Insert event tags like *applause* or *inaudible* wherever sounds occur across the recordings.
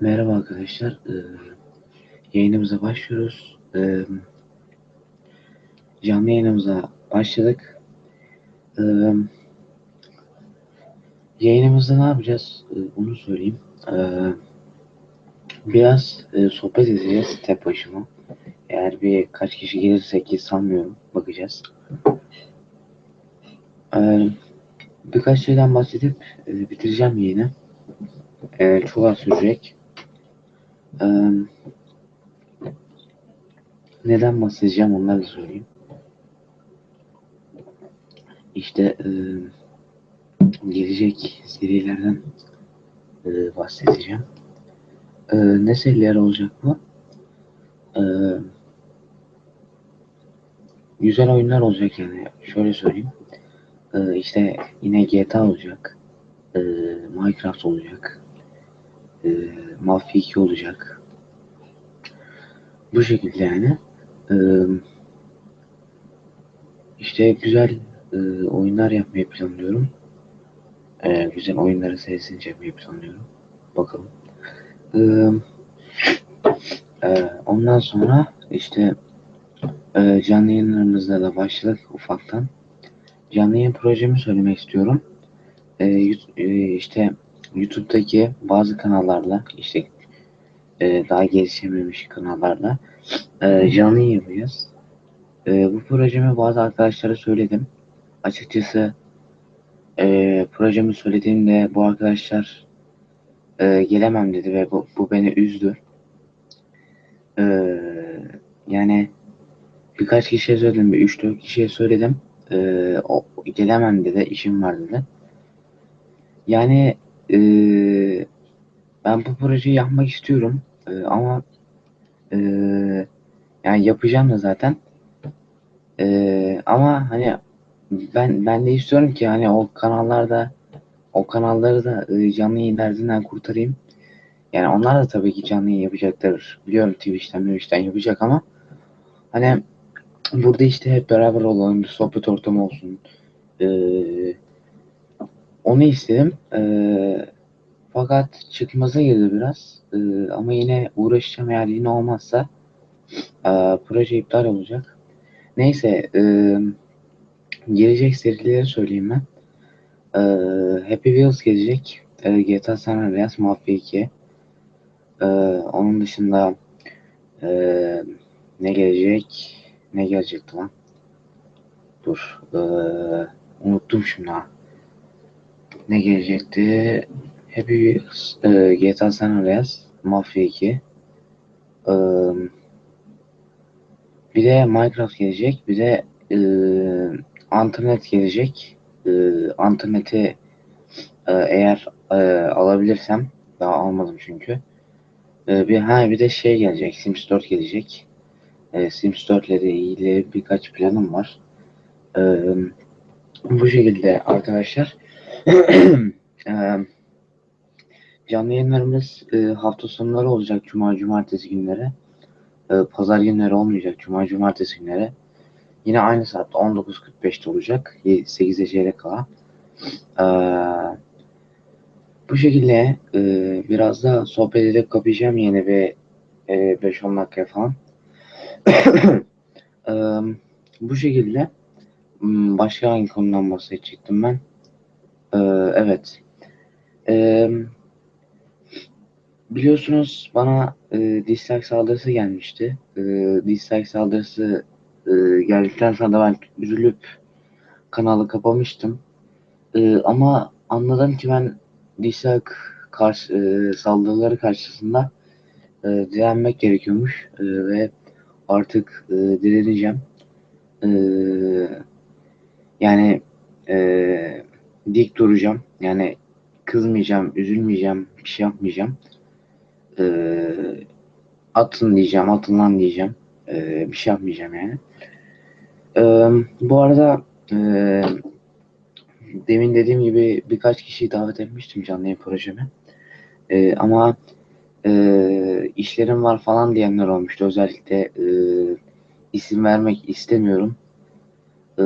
Merhaba arkadaşlar. Ee, yayınımıza başlıyoruz. Ee, canlı yayınımıza başladık. Ee, yayınımızda ne yapacağız? Ee, onu söyleyeyim. Ee, biraz e, sohbet edeceğiz tek başıma. Eğer bir kaç kişi gelirse ki sanmıyorum. Bakacağız. Ee, birkaç şeyden bahsedip e, bitireceğim yayını. Ee, çok az sürecek. Ee, neden bahsedeceğim onları söyleyeyim. İşte e, gelecek serilerden e, bahsedeceğim. E, ne seriler olacak bu? E, güzel oyunlar olacak yani. Şöyle söyleyeyim. E, işte yine GTA olacak. E, Minecraft olacak. E, Mafya 2 olacak. Bu şekilde yani. E, işte güzel e, oyunlar yapmayı planlıyorum. E, güzel oyunları serisini yapmayı planlıyorum. Bakalım. E, e, ondan sonra işte e, canlı yayınlarımızda da başladık ufaktan. Canlı yayın projemi söylemek istiyorum. E, e, işte YouTube'daki bazı kanallarla işte e, daha gelişememiş kanallarla e, canlı yapacağız. E, bu projemi bazı arkadaşlara söyledim. Açıkçası e, projemi söylediğimde bu arkadaşlar e, gelemem dedi ve bu, bu beni üzdü. E, yani birkaç kişiye söyledim, bir 3-4 kişiye söyledim. E, o, gelemem dedi, işim var dedi. Yani e, ben bu projeyi yapmak istiyorum E, ama e, yani yapacağım da zaten. E, ama hani ben ben de istiyorum ki hani o kanallarda o kanalları da e, canlı yayın kurtarayım. Yani onlar da tabii ki canlı yayın yapacaklar. Biliyorum Twitch'ten Twitch'ten yapacak ama hani burada işte hep beraber olalım, bir sohbet ortamı olsun. E, onu istedim. E, fakat çıkmaza girdi biraz. E, ama yine uğraşacağım eğer yine olmazsa e, proje iptal olacak. Neyse e, gelecek serileri söyleyeyim ben. E, Happy Wheels gelecek. E, GTA San Andreas, Mafia 2. E, onun dışında e, ne gelecek? Ne gelecekti lan? Dur. E, unuttum şimdi ha. Ne gelecekti? Happy Wheels, e, GTA San Andreas, Mafia 2. E, bir de Minecraft gelecek. Bir de e, Anternet gelecek. E, Anternet'i e, eğer e, alabilirsem daha almadım çünkü. E, bir ha bir de şey gelecek. Sims 4 gelecek. E, Sims 4 ile ilgili birkaç planım var. E, bu şekilde arkadaşlar. Canlı yayınlarımız hafta sonları olacak. Cuma, cumartesi günleri. E, pazar günleri olmayacak. Cuma, cumartesi günleri. Yine aynı saatte 19.45'te olacak. 8'e çeyrek kala. Bu şekilde biraz da sohbet edip kapayacağım yine bir e, 5-10 dakika falan. *coughs* bu şekilde hmm, başka hangi konudan bahsedecektim ben? E, evet. E, biliyorsunuz bana e, dislike saldırısı gelmişti. E, dislike saldırısı e, geldikten sonra da ben üzülüp kanalı kapamıştım. E, ama anladım ki ben dislike karşı, e, saldırıları karşısında e, direnmek gerekiyormuş e, ve artık e, direneceğim. E, yani e, dik duracağım. Yani kızmayacağım, üzülmeyeceğim, bir şey yapmayacağım. E, atın diyeceğim, atın lan diyeceğim. E, bir şey yapmayacağım yani. E, bu arada e, demin dediğim gibi birkaç kişiyi davet etmiştim canlı yayın projeme. E, ama e, işlerim var falan diyenler olmuştu. Özellikle e, isim vermek istemiyorum. E,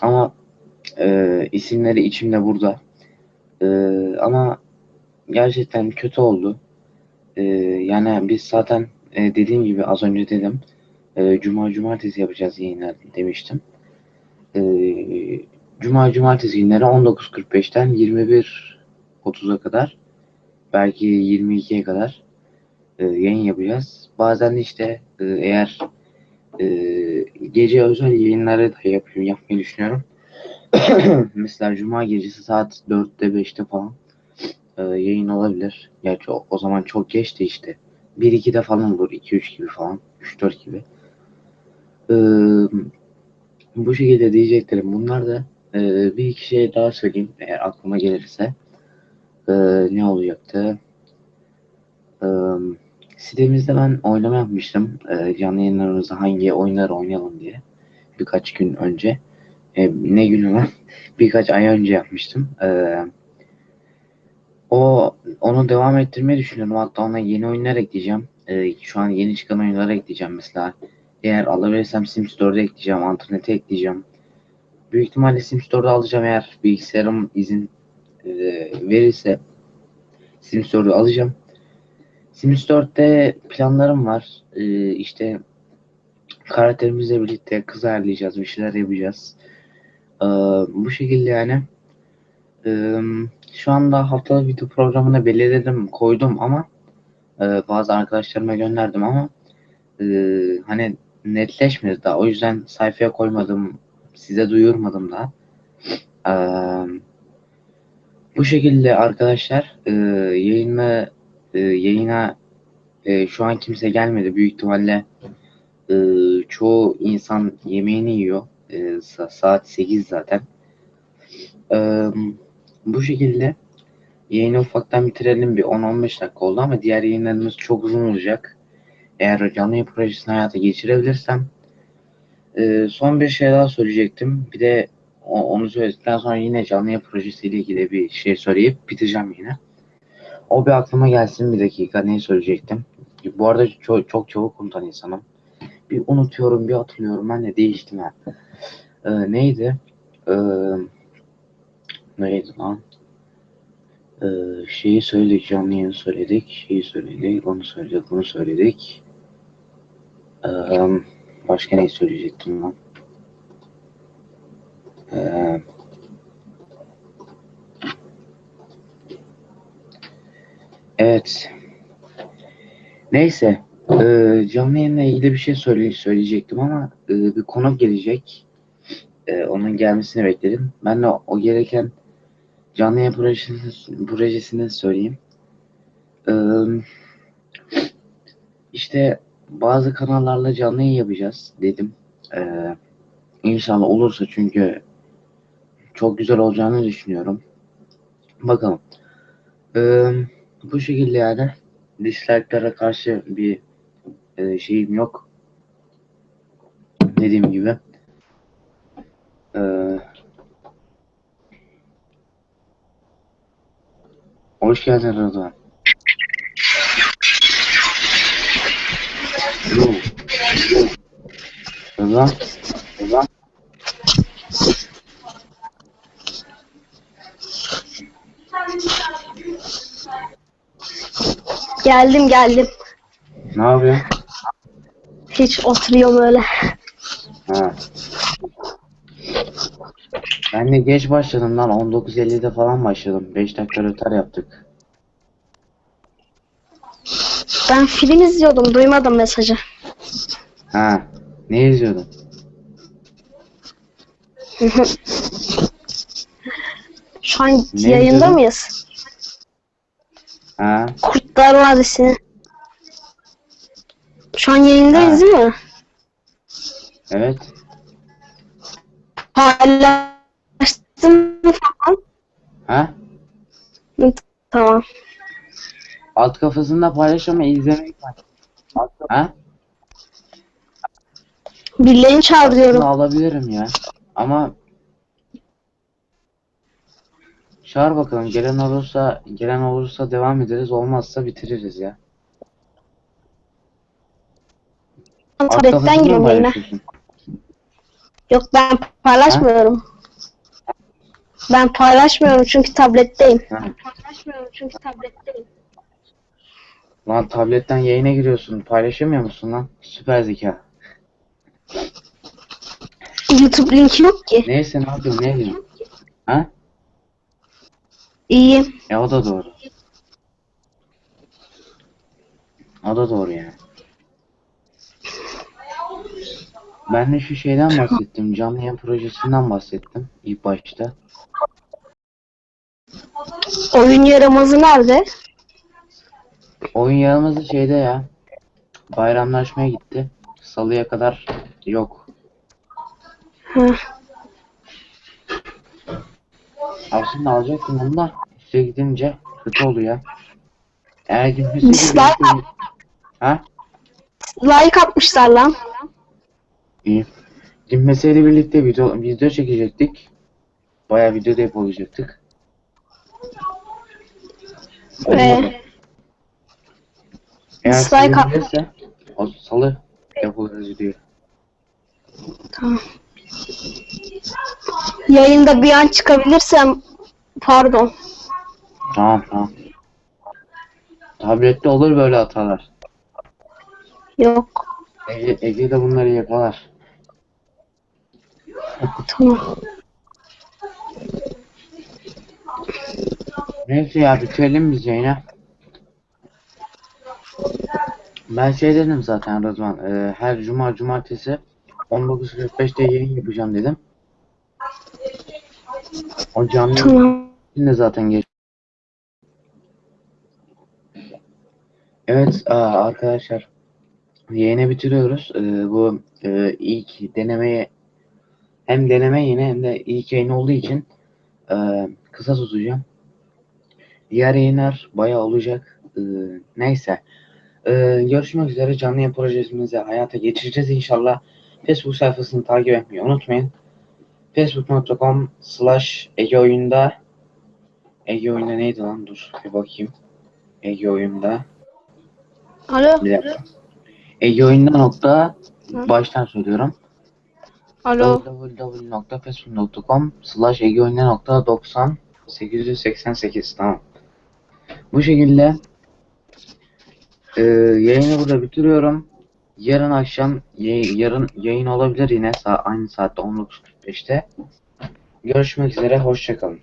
ama e, isimleri içimde burada. E, ama gerçekten kötü oldu. Ee, yani biz zaten e, dediğim gibi az önce dedim. e, Cuma cumartesi yapacağız yayınlar demiştim. Ee, Cuma cumartesi günleri 19.45'ten 21.30'a kadar belki 22'ye kadar e, yayın yapacağız. Bazen işte e, eğer e, gece özel yayınları da yapıyorum, yapmayı düşünüyorum. *coughs* Mesela Cuma gecesi saat 4'te 5'te falan e, yayın olabilir. Gerçi o, o zaman çok geçti işte. 1-2'de falan olur. 2-3 gibi falan. 3-4 gibi. E, bu şekilde diyeceklerim. Bunlar da e, bir iki şey daha söyleyeyim eğer aklıma gelirse. E, ne olacaktı? E, sitemizde ben oynama yapmıştım. E, canlı yayınlarımızda hangi oyunları oynayalım diye. Birkaç gün önce. E, ne günü lan? *laughs* Birkaç ay önce yapmıştım. E, o onu devam ettirmeyi düşünüyorum. Hatta ona yeni oyunlar ekleyeceğim. E, şu an yeni çıkan oyunları ekleyeceğim mesela. Eğer alabilirsem Sims 4'e ekleyeceğim. Anternet'e ekleyeceğim. Büyük ihtimalle Sims 4'ü alacağım eğer bilgisayarım izin e, verirse Sims 4'ü alacağım. Sims 4'te planlarım var. E, işte karakterimizle birlikte kız ayarlayacağız. Bir şeyler yapacağız. E, bu şekilde yani. E, şu anda haftalık video programını belirledim, koydum ama e, bazı arkadaşlarıma gönderdim ama e, hani netleşmedi daha. O yüzden sayfaya koymadım, size duyurmadım da. E, bu şekilde arkadaşlar e, yayını e, yayına e, şu an kimse gelmedi. Büyük ihtimalle e, çoğu insan yemeğini yiyor. E, sa- saat 8 zaten. E, bu şekilde yayını ufaktan bitirelim bir 10-15 dakika oldu ama diğer yayınlarımız çok uzun olacak. Eğer canlı yayın projesini hayata geçirebilirsem e, son bir şey daha söyleyecektim. Bir de onu söyledikten sonra yine canlı yayın projesiyle ilgili bir şey söyleyip biteceğim yine. O bir aklıma gelsin bir dakika neyi söyleyecektim. Bu arada çok, çok çabuk unutan insanım. Bir unutuyorum bir hatırlıyorum ben de değiştim ha. E, neydi? E, neydi lan? Ee, şeyi söyledik, canlı söyledik, şeyi söyledik, onu söyledik, bunu söyledik. Ee, başka ne söyleyecektim lan? Ee, evet. Neyse. Ee, canlı yayınla ilgili bir şey söyle söyleyecektim ama e, bir konuk gelecek. Ee, onun gelmesini bekledim. Ben de o, gereken canlı yayın projesini, projesini söyleyeyim. Ee, işte bazı kanallarla canlı yayın yapacağız dedim. Ee, inşallah olursa çünkü çok güzel olacağını düşünüyorum. Bakalım. Ee, bu şekilde yani dislike'lara karşı bir e, şeyim yok. Dediğim gibi. Ee, hoş geldin Rıdvan. Rıdvan. Rıdvan. Geldim geldim. Ne yapıyorsun? Hiç oturuyorum öyle. Ha. Ben de geç başladım lan. 19.50'de falan başladım. 5 dakika rötar yaptık. Ben film izliyordum. Duymadım mesajı. Ha. Ne izliyordun? *laughs* Şu an Ne yayında izliyordun? mıyız? Ha. Kurtlar Vadisi. Şu an yayındayız Ha. değil mi? Evet. Paylaştım mı falan. Ha. Tamam. Alt kafasında paylaş ama izlemek var. Ha? Birilerini çağırıyorum. Aslında alabilirim ya. Ama Çağır bakalım. Gelen olursa gelen olursa devam ederiz. Olmazsa bitiririz ya. Alt Tabletten kafasında mı giriyorum yayına. paylaşıyorsun? Yok ben paylaşmıyorum. Ben paylaşmıyorum çünkü tabletteyim. Ha. Paylaşmıyorum çünkü tabletteyim. Lan tabletten yayına giriyorsun. Paylaşamıyor musun lan? Süper zeka. YouTube linki yok ki. Neyse ne yapıyorsun? Ne diyorsun? Ha? İyi. E o da doğru. O da doğru yani. Ben de şu şeyden bahsettim. Canlı yayın projesinden bahsettim ilk başta. Oyun yaramazı nerede? Oyun yaramazı şeyde ya. Bayramlaşmaya gitti. Salıya kadar yok. Heh. Aslında alacaktım onu da üste gidince kötü oluyor. Eğer gitmesi Dislike Ha? Like atmışlar lan. İyi. Gitmesiyle birlikte video, video çekecektik. Bayağı video da yapacaktık. Ve Eğer dislike at- gelirse, o salı yapılır video. tamam. Yayında bir an çıkabilirsem pardon. Tamam tamam. Tablette olur böyle hatalar. Yok. Ege, Ege de bunları yakalar. Tamam. Neyse ya bitirelim biz yayını. Ben şey dedim zaten Rıdvan. e, her cuma cumartesi 19.45'te yayın yapacağım dedim. O canlı Tamam. de zaten geç. Evet aa, arkadaşlar. Yayını bitiriyoruz. E, bu e, ilk denemeye hem deneme yine hem de ilk yayın olduğu için e, kısa tutacağım. Diğer yayınlar bayağı olacak. Ee, neyse. Ee, görüşmek üzere. Canlı yayın projemizi hayata geçireceğiz inşallah. Facebook sayfasını takip etmeyi unutmayın. Facebook.com slash Ege Oyunda Ege Oyunda neydi lan? Dur bir bakayım. Ege Oyunda. Alo. Bir dakika. Ege Oyunda nokta baştan söylüyorum. Alo. www.facebook.com slash nokta 90 888 tamam. Bu şekilde e, yayını burada bitiriyorum. Yarın akşam yarın yayın olabilir yine sa- aynı saatte 19.45'te. Görüşmek üzere hoşçakalın.